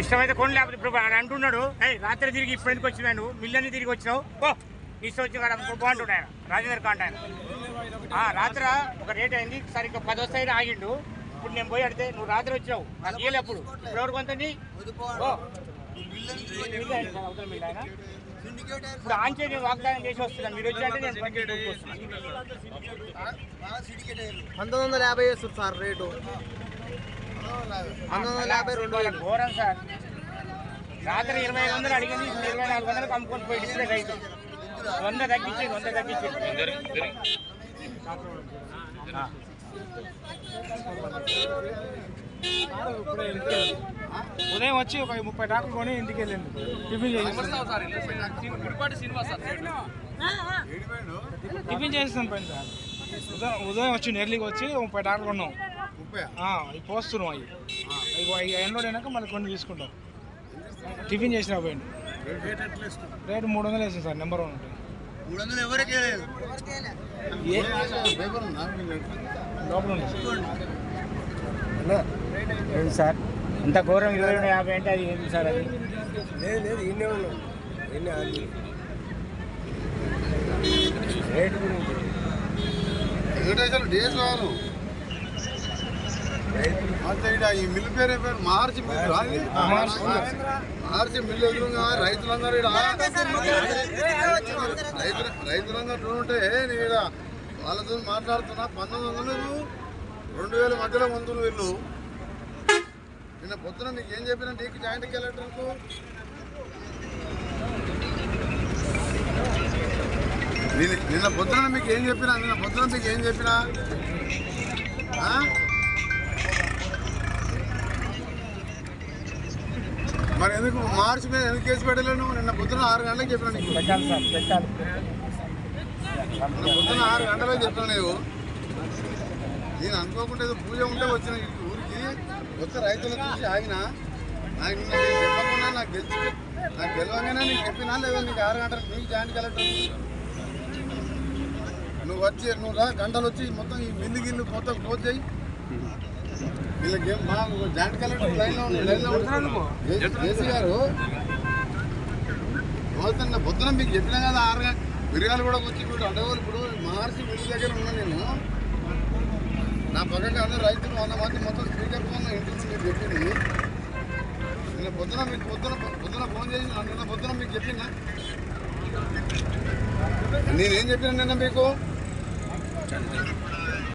ఇష్టమైతే కొన్ని లేకపోతే ఇప్పుడు అంటున్నాడు రాత్రి తిరిగి ఇప్పుడు ఎందుకు వచ్చినావు నువ్వు? మిల్లని తిరిగి వచ్చినావు? ఓ ఇష్టం వచ్చి కాడ బాగుంటుండే ఆయన రాజేంద్ర కాంట ఆయన. ఆ, రాత్రి ఒక రేట్ అయింది సరిగ్గా పది వస్తాయి ఆగిండు. ఇప్పుడు నేను పోయి అడితే నువ్వు రాత్రి వచ్చినావు నాకు అప్పుడు. ఇప్పుడు ఎవరు కొంతండి ఇప్పుడు ఆంచే నేను వాగ్దానం చేసి వస్తున్నాను మీరు నేను వస్తున్నాను. పంతొమ్మిది వందల యాభై వేస్తుంది సార్ రేటు. పంతొమ్మిది వందల యాభై రెండు వేలు. ఘోరం సార్. రాత్రి ఇరవై ఐదు వందలు అడిగింది ఇప్పుడు ఇరవై నాలుగు వందలకు అమ్ముకొని పోయి ఇస్తే రైతు వంద తగ్గించేది వంద తగ్గించేది. ఉదయం వచ్చి ఒక ముప్పై డాకులు కొని ఇంటికి వెళ్ళింది. టిఫిన్ టిఫిన్ చేస్తాను పని సార్. ఉదయం ఉదయం వచ్చి నెర్లీకి వచ్చి ముప్పై డాకులు కొన్నాం. ఆ, ఇవి పోస్తున్నాం అవి. అవి ఎండోడ్ అయినాక మళ్ళీ కొన్ని తీసుకుంటాం. టిఫిన్ చేసిన పోయింది రేటు మూడు వందలు వేసింది సార్ నెంబర్ వన్. ఉంటుంది మూడు వందలు ఎవరికి ఉంది. సార్. ఏంటి సార్? ఇంత ఘోరం ఇరవై రెండు యాభై అంటే అది ఏంటి సార్ అది? లేదు లేదు ఇన్నే ఉన్నాం. రేటు గురించి. ఈ మిల్లు పేరు పేరు? మార్చి? మార్చి మిల్లు. ఎదురుగా రైతులందరూ రైతులందరూ ఉంటే నేను ఈడ వాళ్ళతో మాట్లాడుతున్నా. పంతొమ్మిది వందలు రెండు వేల మధ్యలో మందులు వీళ్ళు నిన్న పొద్దున నీకు ఏం చెప్పిన నీకు జాయింట్ కలెక్టర్కు? నిన్న- నిన్న పొద్దున మీకు ఏం చెప్పినా నిన్న పొద్దున మీకు ఏం చెప్పినా? మరి ఎందుకు మార్చి మీద ఎందుకు కేసు పెట్టలేను? నిన్న పొద్దున ఆరు గంటలకు చెప్పినా నీకు. పెట్టాలి పొద్దున ఆరు గంటలకు చెప్పాను నీవు. నేను అనుకోకుండా ఏదో పూజ ఉంటే వచ్చిన ఊరికి కొత్త రైతులను చూసి ఆగిన. నాకు చెప్పకుండా నాకు గెలిచి నాకు గెలవగానే నీకు చెప్పినా లేదా? నీకు ఆరు గంటలకు నీకు జాయింట్ కలెక్టర్ నువ్వు వచ్చి నువ్వు రా గంటలు వచ్చి మొత్తం ఈ మిల్లు గిల్లు మొత్తం క్లోజ్ చేయి. వీళ్ళకి మా జాయింట్ కలెక్టర్ లైన్లో లైన్లో ఉంటున్నాడు జేసీ గారు పొద్దున మీకు చెప్పినా కదా ఆరు గంటలు మిరియాలు కూడా వచ్చి ఇప్పుడు అడవులు ఇప్పుడు మహర్షి మిల్లు దగ్గర ఉన్నా నేను. నా పక్కకి అందరు రైతులు వంద మంది మొత్తం స్పీకర్ ఫోన్ ఇంటి మీకు చెప్పింది. నిన్న పొద్దున మీకు పొద్దున పొద్దున ఫోన్ చేసి నిన్న పొద్దున మీకు చెప్పిందా? నేనేం చెప్పిన నిన్న మీకు?